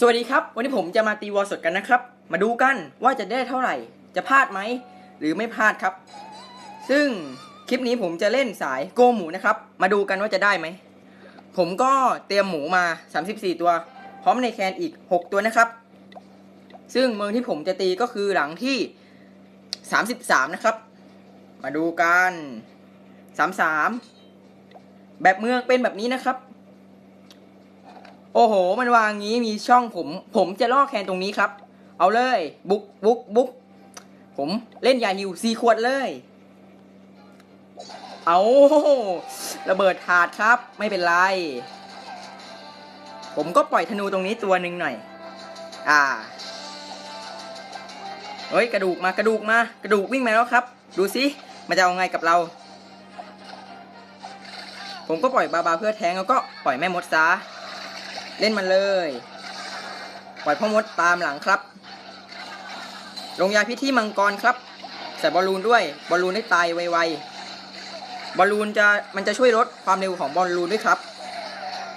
สวัสดีครับ วันนี้ผมจะมาตีวอลสดกันนะครับ มาดูกันว่าจะได้เท่าไหร่ จะพลาดไหม หรือไม่พลาดครับ ซึ่งคลิปนี้ผมจะเล่นสายโกหมูนะครับ มาดูกันว่าจะได้ไหม ผมก็เตรียมหมูมา 34 ตัว พร้อมในแคนอีก 6 ตัวนะครับ ซึ่งเมืองที่ผมจะตีก็คือหลังที่ 33 นะครับ มาดูกัน 33 แบบเมืองเป็นแบบนี้นะครับ โอ้โห มันวางงี้มีช่องผม ผมจะล่อแคนตรงนี้ครับ เอาเลย บุกบุกบุกผมเล่นยาฮิวซีขวดเลย เอาระเบิดถาดครับ ไม่เป็นไร ผมก็ปล่อยธนูตรงนี้ตัวหนึ่งหน่อย อ่าเฮ้ยกระดูกมากระดูกมากระดูกวิ่งมาแล้วครับ ดูสิมันจะเอาไงกับเรา ผมก็ปล่อยบาบาเพื่อแทงแล้วก็ปล่อยแม่มดซะ เล่นมันเลย ปล่อยพ่อมดตามหลังครับ ลงยาพิษที่มังกรครับ ใส่บอลลูนด้วย บอลลูนได้ตายไวๆ บอลลูนจะมันจะช่วยลดความเร็วของบอลลูนด้วยครับ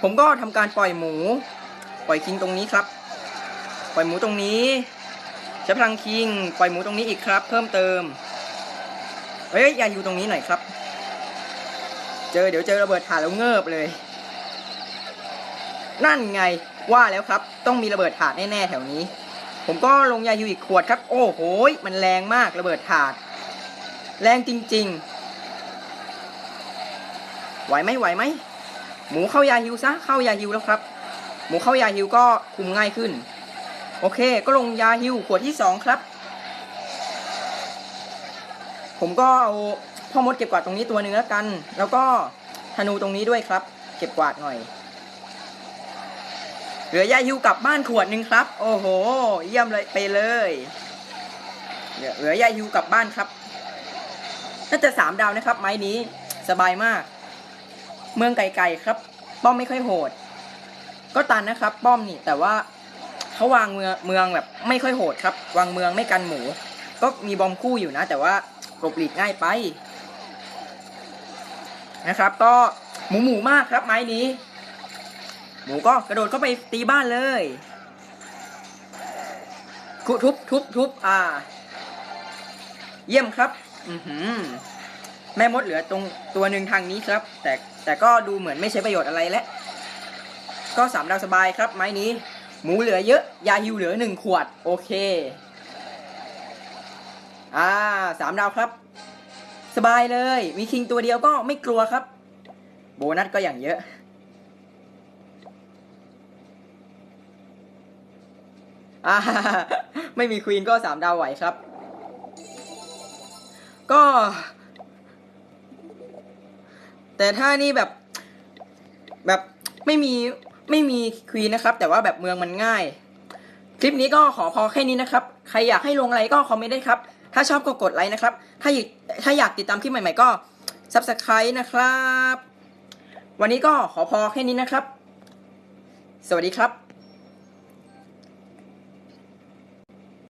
ผมก็ทำการปล่อยหมู ปล่อยคิงตรงนี้ครับ ปล่อยหมูตรงนี้ใช้พลังคิง ปล่อยหมูตรงนี้อีกครับ เพิ่มเติม เฮ้ยอย่าอยู่ตรงนี้หน่อยครับ เจอเดี๋ยวเจอระเบิดถ่านแล้วเงิบเลย นั่นไงว่าแล้วครับ ต้องมีระเบิดถาดแน่ๆแถวนี้ ผมก็ลงยายูอีกขวดครับ โอ้โหมันแรงมากระเบิดถาด แรงจริง ๆ ไหวไหมไหวไหมหมูเข้ายาฮิวซะเข้ายาฮิวแล้วครับ หมูเข้ายาฮิวก็คุมง่ายขึ้น โอเค ก็ลงยาฮิวขวดที่สองครับ ผมก็เอาพ่อมดเก็บกวาดตรงนี้ตัวหนึ่งแล้วกัน แล้วก็ธนูตรงนี้ด้วยครับ เก็บกวาดหน่อย เหลือยาฮิวกลับบ้านขวดหนึ่งครับ โอ้โห เยี่ยมเลยไปเลยเหลือเหลือยาฮิวกลับบ้านครับน่าจะสามดาวนะครับ ไม้นี้สบายมาก เมืองไก่ๆครับ ป้อมไม่ค่อยโหด ก็ตันนะครับ ป้อมนี่ แต่ว่าเขาวางเมืองเมืองแบบ ไม่ค่อยโหดครับ วางเมืองไม่กันหมู ก็มีบอมคู่อยู่นะ แต่ว่าหลบหลีกง่ายไปนะครับ ก็หมูหมูมากครับไม้นี้ มูก็กระโดดเข้าไปตีบ้านเลยคุทุบทุบทุบอ่า เยี่ยมครับ อือหือ แม่มดเหลือตรงตัวหนึ่งทางนี้ครับ แต่แต่ก็ดูเหมือนไม่ใช้ประโยชน์อะไรแล้วก็สามดาวสบายครับ ไม้นี้ หมูเหลือเยอะ ยาฮิวเหลือหนึ่งขวด โอเค อ่าสามดาวครับ สบายเลย มีคิงตัวเดียวก็ไม่กลัวครับ โบนัสก็อย่างเยอะ อ่าไม่มีควีนก็สามดาวไหวครับ ก็ แต่ถ้านี่แบบ แบบไม่มีไม่มีควีนนะครับ แต่ว่าแบบเมืองมันง่าย คลิปนี้ก็ขอพอแค่นี้นะครับ ใครอยากให้ลงอะไรก็คอมเมนต์ได้ครับ ถ้าชอบก็กดไลค์นะครับ ถ้าอยากถ้าอยากติดตามคลิปใหม่ๆก็ Subscribe นะครับ วันนี้ก็ขอพอแค่นี้นะครับ สวัสดีครับ